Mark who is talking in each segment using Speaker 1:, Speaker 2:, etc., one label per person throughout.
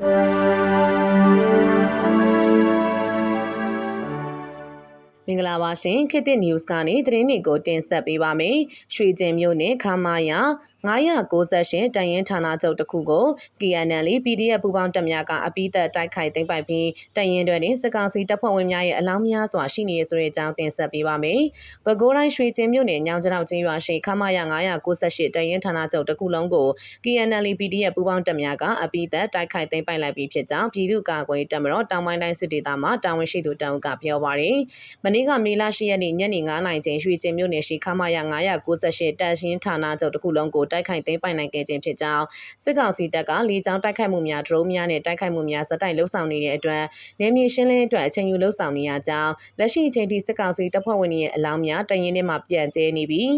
Speaker 1: မ င်္ဂလာပါရှင်ခေတ်သစ် news ကနေသတင်းတွေကိုတင်ဆက်ပေးပါမယ်။ရွှေကျင်မြို့နယ်ခမာယာ998တန်ရင်ဌာနချုပ်တစ်ခုကို KNL PDF ပူးပေါင်းတပ်များကအပိသက်တိုက်ခိုက်သိမ်းပိုက်ပြီးတရင်တွေနဲ့စကောင်စီတပ်ဖွဲ့ဝင်များရဲ့အလောင်းများစွာရှိနေရဆိုတဲ့အကြောင်းတင်ဆက်ပေးပါမယ်။ပဲခူးတိုင်းရွှေကျင်မြို့နယ်ညောင်ကျောက်ချင်းရွာရှိခမာယာ998တန်ရင်ဌာနချုပ်တစ်ခုလုံးကို KNL PDF ပူးပေါင်းတပ်များကအပိသက်တိုက်ခိုက်သိမ်းပိုက်လိုက်ပြီးဖြစ်ကြောင်းပြည်သူ့ကာကွယ်တပ်မတော်တောင်ပိုင်းတိုင်းစစ်ဒေသမှတာဝန်ရှိသူတအုပ်ကပြောပါရယ်။မနေ့ကမေလ10ရက်နေ့ညနေ9:00နာရီချိန်ရွှေကျင်မြို့နယ်ရှိခမာယာ998တပ်ရှင်းဌာနချုပ်တစ်ခုလုံးကိုတိုက်ခိုက်သိမ်းပိုက်နိုင်ခဲ့ခြင်းဖြစ်ကြောင်းစစ်ကောင်စီတပ်ကလေကြောင်းတိုက်ခိုက်မှုများဒရုန်းများနဲ့တိုက်ခိုက်မှုများစတိုက်လှုပ်ဆောင်နေတဲ့အတွက်နယ်မြေရှင်းလင်းအတွက်အချိန်ယူလှုပ်ဆောင်နေရကြောင်းလက်ရှိအချိန်ထိစစ်ကောင်စီတပ်ဖွဲ့ဝင်တွေရဲ့အလောင်းများတရင်ထဲမှာပြန့်ကျဲနေပြီး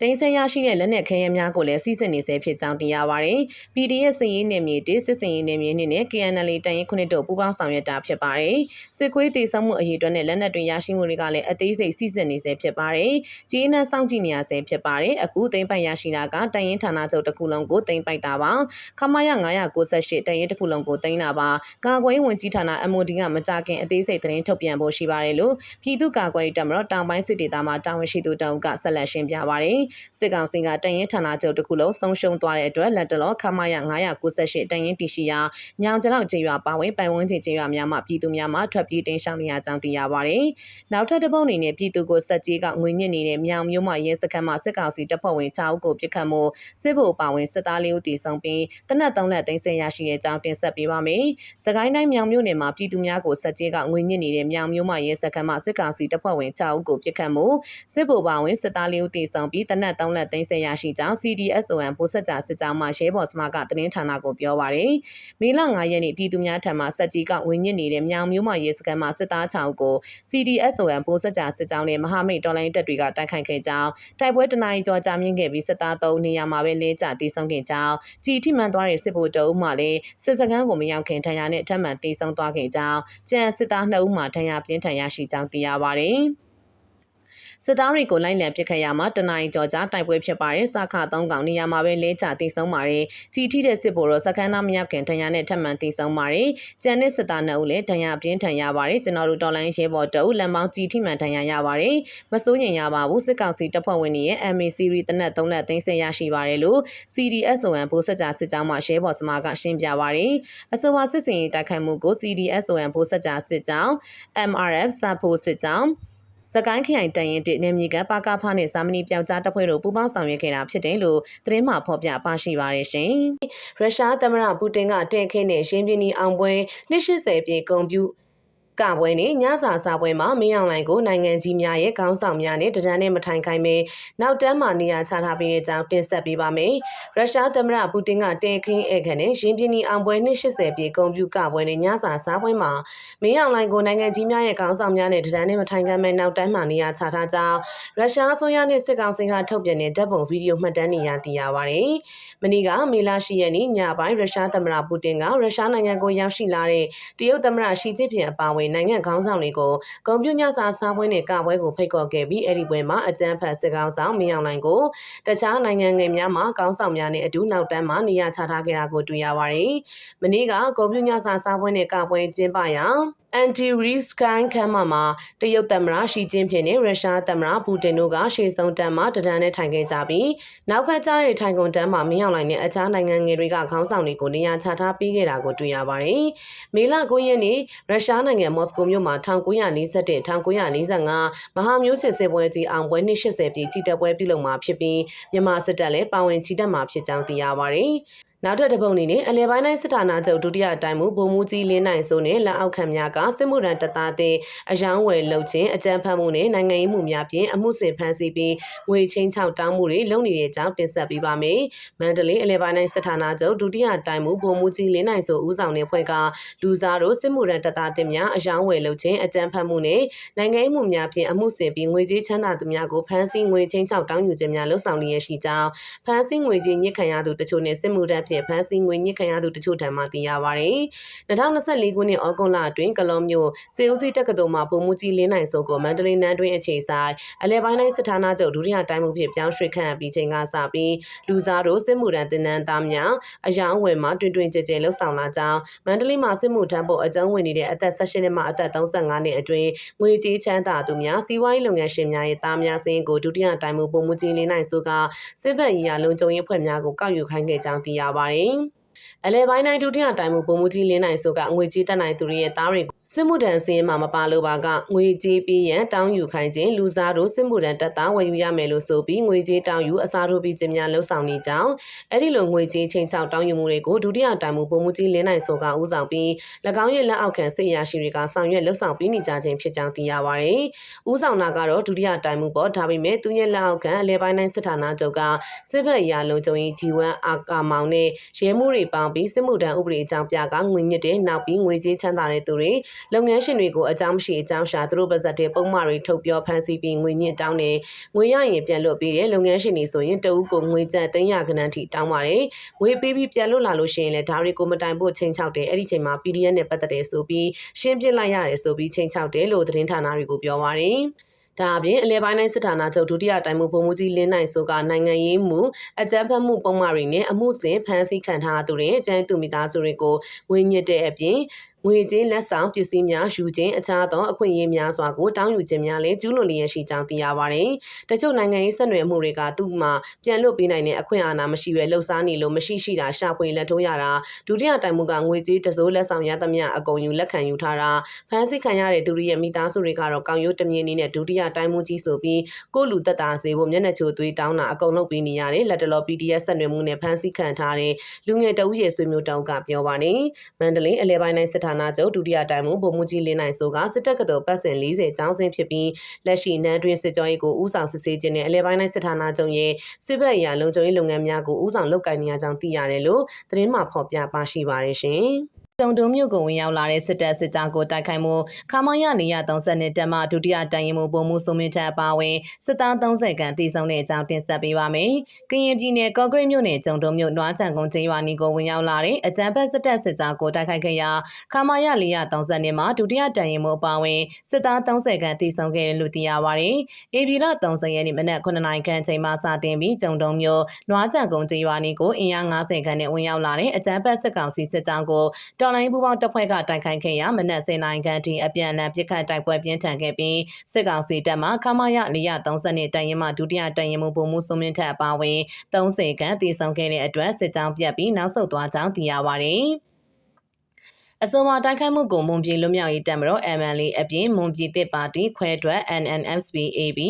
Speaker 1: တင်ဆက်ရရှိတဲ့လက်နက်ခဲယမ်းများကိုလည်းစီးစစ်နေဆဲဖြစ်ကြောင်းသိရပါတယ်။ PDF စည်ရေးနယ်မြေတေးစစ်စင်ရေးနယ်မြေနဲ့ KNL တန်ရင်ခုနှစ်တို့ပူးပေါင်းဆောင်ရွက်တာဖြစ်ပါတယ်။စစ်ခွေးတည်ဆုံမှုအရေးအတွက်နဲ့လက်နက်တွေရရှိမှုတွေကလည်းအသေးစိတ်စီးစစ်နေဆဲဖြစ်ပါတယ်။ကြီးနှံစောင့်ကြည့်နေရဆဲဖြစ်ပါတယ်။အခုသိမ်းပိုက်ရရှိတာကတန်ရင်ဌာနချုပ်တစ်ခုလုံးကိုသိမ်းပိုက်တာပါ။ခမရ998တန်ရင်တစ်ခုလုံးကိုသိမ်းတာပါ။ကာကွယ်ဝင်ကြီးဌာန MOD ကမကြခင်အသေးစိတ်သတင်းထုတ်ပြန်ဖို့ရှိပါတယ်လို့ပြည်သူ့ကာကွယ်ရေးတပ်မတော်တောင်ပိုင်းစစ်ဒေသမှတာဝန်ရှိသူတောင်ကဆက်လက်ရှင်းပြပါတယ်။စစ်ကောင်စီကတန်ရင်ဌာနချုပ်တစ်ခုလုံးဆုံးရှုံးသွားတဲ့အတွက်လက်တလောခမာရ998တန်ရင်တရှိရာညောင်ကျောက်ကျေးရွာပါဝင်ပိုင်ဝန်းကျင်ကျေးရွာများမှပြည်သူများမှထွက်ပြေးတင်ရှောင်နေရကြောင်းသိရပါတယ်။နောက်ထပ်တစ်ပုတ်အနေနဲ့ပြည်သူကိုစက်ကြီးကငွေညစ်နေတဲ့မြောင်မျိုးမှရဲစခန်းမှစစ်ကောင်စီတပ်ဖွဲ့ဝင်6ဦးကိုပြစ်ခတ်မှုစစ်ဗိုလ်ပါဝင်စစ်သားလေးဦးတည်ဆုံပြီးတနက်3လက်သိမ်းဆည်းရရှိတဲ့အကြောင်းတင်ဆက်ပေးပါမယ်။စကိုင်းတိုင်းမြောင်မျိုးနယ်မှာပြည်သူများကိုစက်ကြီးကငွေညစ်နေတဲ့မြောင်မျိုးမှရဲစခန်းမှစစ်ကောင်စီတပ်ဖွဲ့ဝင်6ဦးကိုပြစ်ခတ်မှုစစ်ဗိုလ်ပါဝင်စစ်သားလေးဦးတည်ဆုံပြီးတနက်3လက်သိမ်းဆည်းရရှိကြောင်း CDSON ပိုဆက်ကြစစ်ကြောင်းမှရဲဘော်စမကသတင်းဌာနကိုပြောပါရယ်မေလ9ရက်နေ့ပြည်သူများထံမှစက်ကြီးကဝင်ညစ်နေတဲ့မြောင်မျိုးမှရဲစခန်းမှစစ်သား6ကို CDSON ပိုဆက်ကြစစ်ကြောင်းနဲ့မဟာမိတ်တော်လိုင်းတပ်တွေကတိုက်ခိုက်ခဲ့ကြောင်းတိုက်ပွဲတနအီကျော်ကြာမြင့်ခဲ့ပြီးစစ်သား3နေရာမှာပဲလဲကျတည်ဆုံခဲ့ကြောင်းကြည်ထိမှန်သွားတဲ့စစ်ဗိုလ်တအုပ်မှလည်းစစ်စခန်းကိုမရောက်ခင်ထံရနဲ့ထပ်မံတည်ဆုံသွားခဲ့ကြောင်းကျန်စစ်သား2ဦးမှထံရပြင်းထန်ရရှိကြောင်းသိရပါရယ် စစ်သားတွေကိုလိုက်လံပစ်ခတ်ရမှာတနင်္ဂနွေကြော်ကြားတိုက်ပွဲဖြစ်ပါတယ်စခသုံးကောင်နေရာမှာပဲလဲကျတည်ဆုံးပါတယ်ကြီးထိတဲ့စစ်ဗိုလ်တော့စခန်းသားမရောက်ခင်တရားနဲ့ထပ်မံတည်ဆုံးပါတယ်ကျန်တဲ့စစ်သားနှစ်ဦးလည်းတရားပြင်းထန်ရပါတယ်ကျွန်တော်တို့တော်လိုင်းရဲဘော်တအုပ်လက်မောင်းကြီးထိမှန်ထန်ရရပါတယ်မစိုးရင်ရပါဘူးစစ်ကောင်စီတပ်ဖွဲ့ဝင်တွေရဲ့ MA series တနက်3လက်သိမ်းဆည်းရရှိပါတယ်လို့ CDSON ဘိုးဆက်ကြစစ်ကြောင်းမှရဲဘော်စမားကရှင်းပြပါတယ်အဆိုပါစစ်စင်ရေးတိုက်ခိုက်မှုကို CDSON ဘိုးဆက်ကြစစ်ကြောင်း MRF စဖို့စစ်ကြောင်း စကိုင်းခရိုင်တန်ရင်တစ်နေမြေကပါကဖနဲ့စာမဏီပြောက်ကြားတပ်ဖွဲ့တို့ပူးပေါင်းဆောင်ရွက်ခဲ့တာဖြစ်တယ်လို့သတင်းမှဖော်ပြပါရှိပါတယ်ရှင်။ရုရှားသမ္မတပူတင်ကတင်ခင်းနဲ့ရင်းပြင်းနီအောင်ပွဲ280ပြေဂုံပြူ ကပွဲနဲ့ညစာစာပွဲမှာမင်းအောင်လှိုင်ကိုနိုင်ငံကြီးများရဲ့ခေါင်းဆောင်များနဲ့တဒန်းနဲ့မထိုင်ခိုင်းပဲနောက်တန်းမှာနေရာချထားပေးတဲ့အကြောင်းတင်ဆက်ပေးပါမယ်။ရုရှားသမ္မတပူတင်ကတင်ခင်းဧကန်နဲ့ရင်းပြင်းနီအောင်ပွဲနဲ့80ပြေကွန်ပျူကပွဲနဲ့ညစာစာပွဲမှာမင်းအောင်လှိုင်ကိုနိုင်ငံကြီးများရဲ့ခေါင်းဆောင်များနဲ့တဒန်းနဲ့မထိုင်ခိုင်းပဲနောက်တန်းမှာနေရာချထားကြောင်းရုရှားအစိုးရနဲ့စစ်ကောင်စီကထုတ်ပြန်တဲ့ဓာတ်ပုံဗီဒီယိုမှတ်တမ်းတွေရသိရပါတယ်။မနေ့ကမေလ10ရက်နေ့ညပိုင်းရုရှားသမ္မတပူတင်ကရုရှားနိုင်ငံကိုရောက်ရှိလာတဲ့တရုတ်သမ္မတရှီကျင်းပင်အပါအဝင်နိုင်ငံခေါင်းဆောင်တွေကိုကွန်ပျူတာစာစားပွဲနဲ့ကပွဲကိုဖိတ်ခေါ်ခဲ့ပြီးအဲ့ဒီပွဲမှာအကြမ်းဖက်စစ်ကောင်ဆောင်မင်းအောင်လှိုင်ကိုတခြားနိုင်ငံငယ်များမှာခေါင်းဆောင်များနဲ့အတူနောက်တန်းမှာနေရာချထားခဲ့တာကိုတွေ့ရပါတယ်။မနေ့ကကွန်ပျူတာစာစားပွဲနဲ့ကပွဲကျင်းပရာ အန်တီရီစကိုင်းခမ်းမှာမှာတရုတ်သမ္မတရှီကျင်းဖြစ်နဲ့ရုရှားသမ္မတပူတင်တို့ကရှေ့ဆုံးတန်းမှာတဒန်းနဲ့ထိုင်ခဲ့ကြပြီးနောက်ဖက်ကျတဲ့ထိုင်ကုန်တန်းမှာမင်းအောင်လှိုင်နဲ့အခြားနိုင်ငံငယ်တွေကခေါင်းဆောင်တွေကိုနေရာချထားပေးခဲ့တာကိုတွေ့ရပါတယ်။မေလ9ရက်နေ့ရုရှားနိုင်ငံမော်စကိုမြို့မှာ1941 1945မဟာမျိုးချစ်စစ်ပွဲကြီးအောင်ပွဲ280ပြည်ကြီးတပ်ပွဲပြုလုပ်မှာဖြစ်ပြီးမြန်မာစစ်တပ်လည်းပါဝင်ချီတက်မှာဖြစ်ကြောင်းသိရပါတယ်။ နောက်ထပ်တစ်ပုတ်အနေနဲ့အလဲပိုင်းတိုင်းစစ်ဌာနချုပ်ဒုတိယတိုင်မှုဗိုလ်မှူးကြီးလင်းနိုင်စိုးနဲ့လက်အောက်ခံများကစစ်မှုထမ်းတပ်သားတဲ့အယောင်းဝယ်လုပ်ခြင်းအကြမ်းဖက်မှုနဲ့နိုင်ငံရေးမှုများဖြင့်အမှုစစ်ဖမ်းဆီးပြီးငွေချင်းချောက်တောင်းမှုတွေလုပ်နေတဲ့အကြောင်းတင်ဆက်ပေးပါမယ်။မန္တလေးအလဲပိုင်းတိုင်းစစ်ဌာနချုပ်ဒုတိယတိုင်မှုဗိုလ်မှူးကြီးလင်းနိုင်စိုးဦးဆောင်တဲ့ဖွဲ့ကလူစားတို့စစ်မှုထမ်းတပ်သားတင်များအယောင်းဝယ်လုပ်ခြင်းအကြမ်းဖက်မှုနဲ့နိုင်ငံရေးမှုများဖြင့်အမှုစစ်ပြီးငွေကြေးချမ်းသာသူများကိုဖမ်းဆီးငွေချင်းချောက်တောင်းယူခြင်းများလှုပ်ဆောင်နေရရှိကြောင်းဖမ်းဆီးငွေကြေးညှစ်ခံရသူတချို့နဲ့စစ်မှုထမ်းဖြင့်ဖြင့်ဖမ်းဆီးငွေညှစ်ခံရသူတချို့ထံမှသိရပါတယ်။2024ခုနှစ်ဩဂုတ်လအတွင်းကလောမျိုးစေဦးစီတက္ကသိုလ်မှပုံမှုကြီးလင်းနိုင်စိုးကိုမန္တလေးနန်းတွင်အခြေဆိုင်အလဲပိုင်းတိုင်းစစ်ဌာနချုပ်ဒုတိယတိုင်းမှုဖြစ်ပြောင်းရွှေ့ခန့်အပ်ပြီးချိန်ကစပြီးလူစားတို့စစ်မှုထမ်းတင်နန်းသားများအယောင်အဝယ်မှတွင်တွင်ကြဲကြဲလှုပ်ဆောင်လာကြောင်းမန္တလေးမှာစစ်မှုထမ်းဖို့အကြောင်းဝင်နေတဲ့အသက်18နှစ်မှအသက်35နှစ်အတွင်းငွေကြေးချမ်းသာသူများစီးပွားရေးလုပ်ငန်းရှင်များရဲ့သားများစင်းကိုဒုတိယတိုင်းမှုပုံမှုကြီးလင်းနိုင်စိုးကစစ်ဘက်ရေးရာလုံခြုံရေးဖွဲ့များကိုကောက်ယူခိုင်းခဲ့ကြောင်းသိရပါတယ်။အလဲပိုင်းတိုင်းဒုတိယတိုင်းမှုပုံမှုကြီးလင်းနိုင်ဆိုကငွေကြေးတက်နိုင်သူတွေရဲ့သားတွေ စစ်မှုထမ်းစင်းမှာမပါလို့ပါကငွေကြေးပြီးရန်တောင်းယူခိုင်းခြင်းလူစားတို့စစ်မှုထမ်းတက်သားဝယ်ယူရမယ်လို့ဆိုပြီးငွေကြေးတောင်းယူအစားထိုးပြီးခြင်းများလှုပ်ဆောင်နေကြောင်းအဲ့ဒီလိုငွေကြေးချိန်ချောက်တောင်းယူမှုတွေကိုဒုတိယတိုင်းမှုပုံမှုကြီးလင်းနိုင်ဆိုကဦးဆောင်ပြီး၎င်းရဲ့လက်အောက်ခံစစ်ရာရှိတွေကဆောင်ရွက်လှုပ်ဆောင်ပြီးနေကြခြင်းဖြစ်ကြောင်းသိရပါတယ်။ဦးဆောင်တာကတော့ဒုတိယတိုင်းမှုပေါ့ဒါပေမဲ့သူရဲ့လက်အောက်ခံအလဲပိုင်းတိုင်းစစ်ဌာနချုပ်ကစစ်ဘက်ရာလုံခြုံရေးဂျီဝမ်အာကာမောင်နဲ့ရဲမှုတွေပေါင်းပြီးစစ်မှုထမ်းဥပဒေအကြောင်းပြကငွေညစ်တဲ့နောက်ပြီးငွေကြေးချမ်းသာတဲ့သူတွေလုပ်ငန်းရှင်တွေကိုအကြောင်းမရှိအကြောင်းရှာသူတို့ပါဇက်တဲ့ပုံမှားတွေထုတ်ပြောဖန်ဆီးပြီးငွေညစ်တောင်းတယ်ငွေရရင်ပြန်လွတ်ပေးတယ်လုပ်ငန်းရှင်တွေဆိုရင်တအုပ်ကိုငွေကျပ်300ခန်းထိတောင်းပါတယ်ငွေပေးပြီးပြန်လွတ်လာလို့ရှိရင်လည်းဒါတွေကိုမတိုင်ဖို့ချိန်ချောက်တယ်အဲ့ဒီချိန်မှာ PDF နဲ့ပတ်သက်တယ်ဆိုပြီးရှင်းပြလိုက်ရတယ်ဆိုပြီးချိန်ချောက်တယ်လို့သတင်းဌာနတွေကိုပြောပါတယ်ဒါအပြင်အလဲပိုင်းတိုင်းစစ်ဌာနချုပ်ဒုတိယတိုင်မှုပုံမှုကြီးလင်းနိုင်ဆိုကနိုင်ငံရေးမှုအကြမ်းဖက်မှုပုံမှန်တွေနဲ့အမှုစဉ်ဖမ်းဆီးခံထားသူတွေအကြမ်းသူမိသားစုတွေကိုငွေညစ်တဲ့အပြင် ငွေကြေးလက်ဆောင်ပစ္စည်းများယူခြင်းအခြားသောအခွင့်အရေးများစွာကိုတောင်းယူခြင်းများလည်းကျူးလွန်လျက်ရှိကြောင်းသိရပါတယ်။တချို့နိုင်ငံရေးဆက်နွယ်မှုတွေကသူ့မှာပြန်လွတ်ပေးနိုင်တဲ့အခွင့်အာဏာမရှိဘဲလှုပ်ရှားနေလို့မရှိရှိတာရှာဖွေလက်ထိုးရတာဒုတိယတိုင်မှုကငွေကြေးတစိုးလက်ဆောင်ရသမျှအကုန်ယူလက်ခံယူထားတာဖမ်းဆီးခံရတဲ့သူတွေရဲ့မိသားစုတွေကတော့ကောင်းရိုးတမြင်နေနဲ့ဒုတိယတိုင်မှုကြီးဆိုပြီးကိုလူတက်တာစေဖို့မျက်နှာချိုသွေးတောင်းတာအကုန်လုပ်ပေးနေရတယ်လက်တလော PDF ဆက်နွယ်မှုနဲ့ဖမ်းဆီးခံထားတဲ့လူငယ်တအုပ်ရဲ့ဆွေမျိုးတောင်းကပြောပါနေမန္တလေးအလဲပိုင်းတိုင်းစစ်ဌာနချုပ်ဒုတိယတိုင်မှုဗိုလ်မှူးကြီးလင်းနိုင်ဆိုကစစ်တပ်ကတော်ပတ်စဉ်40ကျောင်းစင်းဖြစ်ပြီးလက်ရှိနန်းတွင်စစ်ကြောရေးကိုဦးဆောင်စစ်ဆေးခြင်းနဲ့အလဲပိုင်းတိုင်းစစ်ဌာနချုပ်ရဲ့စစ်ဘက်အရာလုံခြုံရေးလုပ်ငန်းများကိုဦးဆောင်လုပ်ကိုင်နေရကြောင်းသိရတယ်လို့သတင်းမှဖော်ပြပါရှိပါတယ်ရှင်။ တုံတုံမြို့ကိုဝင်ရောက်လာတဲ့စစ်တပ်စစ်ကြောင်းကိုတိုက်ခိုက်မှုခမောင်ရနေရ30နှစ်တက်မှဒုတိယတိုင်ရင်မှုပုံမှုစုံမင်းထက်အပါဝင်စစ်သား30ခန့်တည်ဆုံတဲ့အကြောင်းတင်ဆက်ပေးပါမယ်။ကရင်ပြည်နယ်ကော့ဂရိတ်မြို့နယ်ကျုံတုံမြို့နွားချံကုန်းကျေးရွာနီကိုဝင်ရောက်လာတဲ့အကြံဖက်စစ်တပ်စစ်ကြောင်းကိုတိုက်ခိုက်ခဲ့ရာခမောင်ရ430နှစ်မှာဒုတိယတိုင်ရင်မှုအပါဝင်စစ်သား30ခန့်တည်ဆုံခဲ့တယ်လို့သိရပါတယ်။အေဗီလာ30ရက်နေ့မနက်9နာရီခန့်ချိန်မှစတင်ပြီးကျုံတုံမြို့နွားချံကုန်းကျေးရွာနီကိုအင်အား90ခန့်နဲ့ဝင်ရောက်လာတဲ့အကြံဖက်စစ်ကောင်စီစစ်ကြောင်းကိုတော်လိုင်းပူပေါင်းတပ်ဖွဲ့ကတိုက်ခိုက်ခဲ့ရာမနက်10:00နာရီခန့်ထိအပြန်အလှန်ပစ်ခတ်တိုက်ပွဲပြင်းထန်ခဲ့ပြီးစစ်ကောင်စီတပ်မှခမာရ430နဲ့တိုင်ရင်မှဒုတိယတိုင်ရင်မှုပုံမှုစုံမင်းထက်အပါအဝင်30ခန့်တည်ဆုံခဲ့တဲ့အတွက်စစ်ကြောင်းပြတ်ပြီးနောက်ဆုတ်သွားကြောင်းသိရပါတယ်။ အဆိုပါတိုက်ခိုက်မှုကိုမွန်ပြည်လွတ်မြောက်ရေးတပ်မတော် MNL အပြင်မွန်ပြည်တစ်ပါတီခွဲထွက် NNFSB-AB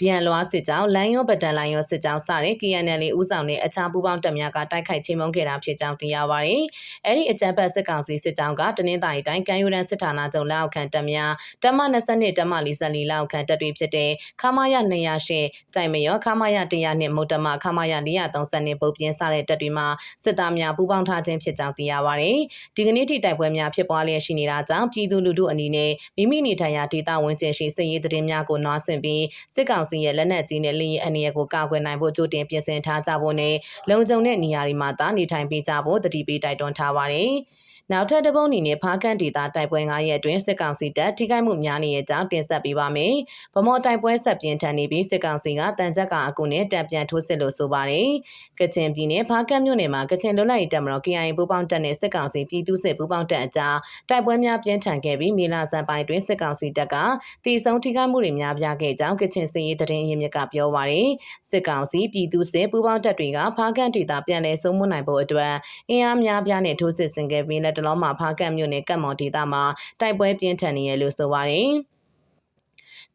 Speaker 1: ပြန်လွှားစစ်ကြောင်းလိုင်းရောပတန်လိုင်းရောစစ်ကြောင်းစတဲ့ KNL ဦးဆောင်တဲ့အခြားပူးပေါင်းတပ်များကတိုက်ခိုက်ချိန်မုံခဲ့တာဖြစ်ကြောင်းသိရပါတယ်။အဲဒီအကြမ်းဖက်စစ်ကောင်စီစစ်ကြောင်းကတနင်္သာရီတိုင်းကံယူရန်စစ်ဌာနချုပ်လက်အောက်ခံတပ်များတမ22တမ44လက်အောက်ခံတပ်တွေဖြစ်တဲ့ခမာယ208တိုင်မရောခမာယ100နဲ့မုတ်တမခမာယ430ပုတ်ပြင်းစတဲ့တပ်တွေမှာစစ်သားများပူးပေါင်းထားခြင်းဖြစ်ကြောင်းသိရပါတယ်။ဒီကနေ့ထိတိုက်ပွဲများဖြစ်ပွားလျက်ရှိနေတာကြောင့်ပြည်သူလူထုအနေနဲ့မိမိနေထိုင်ရာဒေသဝန်ကျင်ရှိစစ်ရေးသတင်းများကိုနှွားဆင့်ပြီးစစ်ကောင်စီရဲ့လက်နက်ကြီးနဲ့လေယာဉ်အနေရကိုကာကွယ်နိုင်ဖို့ကြိုတင်ပြင်ဆင်ထားကြဖို့နဲ့လုံခြုံတဲ့နေရာတွေမှာသာနေထိုင်ပေးကြဖို့တတိပေးတိုက်တွန်းထားပါတယ်။ နောက်ထပ်တပုံအနေနဲ့ဖားကန်ဒေတာတိုက်ပွဲ9ရက်အတွင်းစစ်ကောင်စီတပ်ထိခိုက်မှုများနေတဲ့အကြောင်းတင်ဆက်ပေးပါမယ်။ဗမော်တိုက်ပွဲဆက်ပြင်းထန်နေပြီးစစ်ကောင်စီကတန်ကြပ်ကအကူနဲ့တံပြန်ထိုးစစ်လို့ဆိုပါတယ်။ကချင်ပြည်နယ်ဖားကန်မြို့နယ်မှာကချင်လွတ်လပ်ရေးတပ်မတော် KIA ပူးပေါင်းတပ်နဲ့စစ်ကောင်စီပြည်သူ့စစ်ပူးပေါင်းတပ်အကြားတိုက်ပွဲများပြင်းထန်ခဲ့ပြီးမြေလာစံပိုင်းတွင်စစ်ကောင်စီတပ်ကတီဆုံထိခိုက်မှုတွေများပြားခဲ့ကြောင်းကချင်စစ်ရေးသတင်းအရင်းမြစ်ကပြောပါရယ်စစ်ကောင်စီပြည်သူ့စစ်ပူးပေါင်းတပ်တွေကဖားကန်ဒေတာပြန်လည်ဆုံးမနိုင်ဖို့အတွက်အင်အားများပြားနဲ့ထိုးစစ်ဆင်ခဲ့ပြီးလက်တလုံးမှာဖားကတ်မြို့နယ်ကတ်မော်ဒေသမှာတိုက်ပွဲပြင်းထန်နေရလို့ဆိုပါတယ်။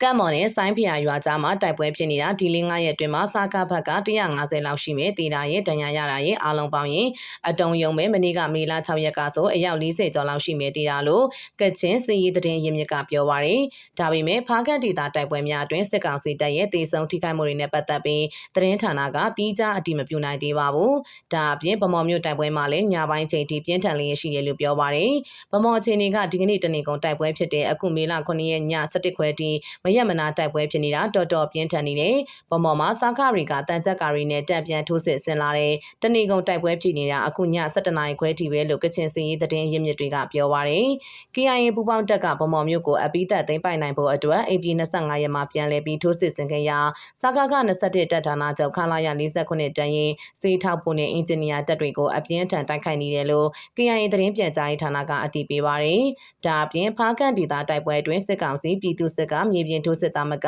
Speaker 1: ကမ်မော်နဲ့ဆိုင်းဖျာရွာကြားမှာတိုက်ပွဲဖြစ်နေတာဒီလ9ရက်အတွင်းမှာစာကဘက်က150လောက်ရှိမယ်တေတာရဲ့ဒဏ်ရာရတာရဲ့အားလုံးပေါင်းရင်အတုံယုံပဲမနေ့ကမေလ6ရက်ကဆိုအယောက်40ကျော်လောက်ရှိမယ်တေတာလို့ကချင်စီရေးသတင်းရင်းမြစ်ကပြောပါရယ်ဒါပေမဲ့ဖားကတ်ဒေတာတိုက်ပွဲများအတွင်းစစ်ကောင်စီတပ်ရဲ့တေဆုံထိခိုက်မှုတွေနဲ့ပတ်သက်ပြီးသတင်းဌာနကတီးခြားအတိမပြုနိုင်သေးပါဘူးဒါအပြင်ဗမော်မြို့တိုက်ပွဲမှာလည်းညပိုင်းချိန်ထိပြင်းထန်လျက်ရှိတယ်လို့ပြောပါရယ်ဗမော်အခြေအနေကဒီကနေ့တနေ့ကုန်တိုက်ပွဲဖြစ်တဲ့အခုမေလ9ရက်ည7:00ခွဲထိမရက်မနာတိုက်ပွဲဖြစ်နေတာတော်တော်ပြင်းထန်နေတယ်။ပေါ်ပေါ်မှာစားကားတွေကတန်ကြက်ကာတွေနဲ့တပ်ပြန်ထိုးစစ်ဆင်လာတယ်။တနေကုန်တိုက်ပွဲဖြစ်နေတာအခုည7:00နာရီခွဲထိပဲလို့ကချင်စည်ရေးသတင်းရင်းမြစ်တွေကပြောပါရယ်။ KIA ပူပေါင်းတပ်ကဗမော်မြို့ကိုအပိသက်သိမ်းပိုက်နိုင်ဖို့အတွက် AP 25ရက်မှာပြန်လည်ပြီးထိုးစစ်ဆင်ခဲ့ရာစကားက21တပ်ဌာနချုပ်ခလာရ49တန်းရင်စေးထောက်ဖို့နဲ့အင်ဂျင်နီယာတပ်တွေကိုအပြင်းထန်တိုက်ခိုက်နေတယ်လို့ KIA သတင်းပြန်ကြားရေးဌာနကအတည်ပြုပါရယ်။ဒါအပြင်ဖားကန်ဒေသတိုက်ပွဲအတွင်းစစ်ကောင်စီပြည်သူစစ်ကမြေပြင်ထိုးစစ်သားမက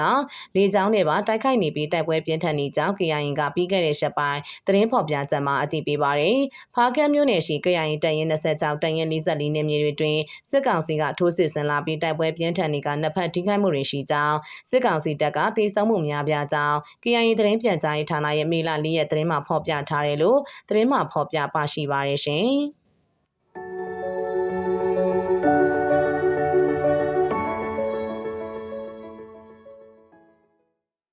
Speaker 1: လေကြောင်းနဲ့ပါတိုက်ခိုက်နေပြီးတိုက်ပွဲပြင်းထန်နေကြောင်း KIA ကပြီးခဲ့တဲ့ရက်ပိုင်းသတင်းဖော်ပြချက်မှာအတည်ပြုပါရယ်။ဖားကန်မြို့နယ်ရှိ KIA တပ်ရင်း26တပ်ရင်း44နယ်မြေတွေတွင်စစ်ကောင်စီကထိုးစစ်ဆင်လာပြီးတိုက်ပွဲပြင်းထန်နေကနှစ်ဖက်ထိခိုက်မှုတွေရှိကြောင်းစစ်ကောင်စီတပ်ကတေဆုံးမှုများပြားကြောင်း KIA သတင်းပြန်ကြားရေးဌာနရဲ့မေလ၄ရက်သတင်းမှာဖော်ပြထားတယ်လို့သတင်းမှာဖော်ပြပါရှိပါရရှင်။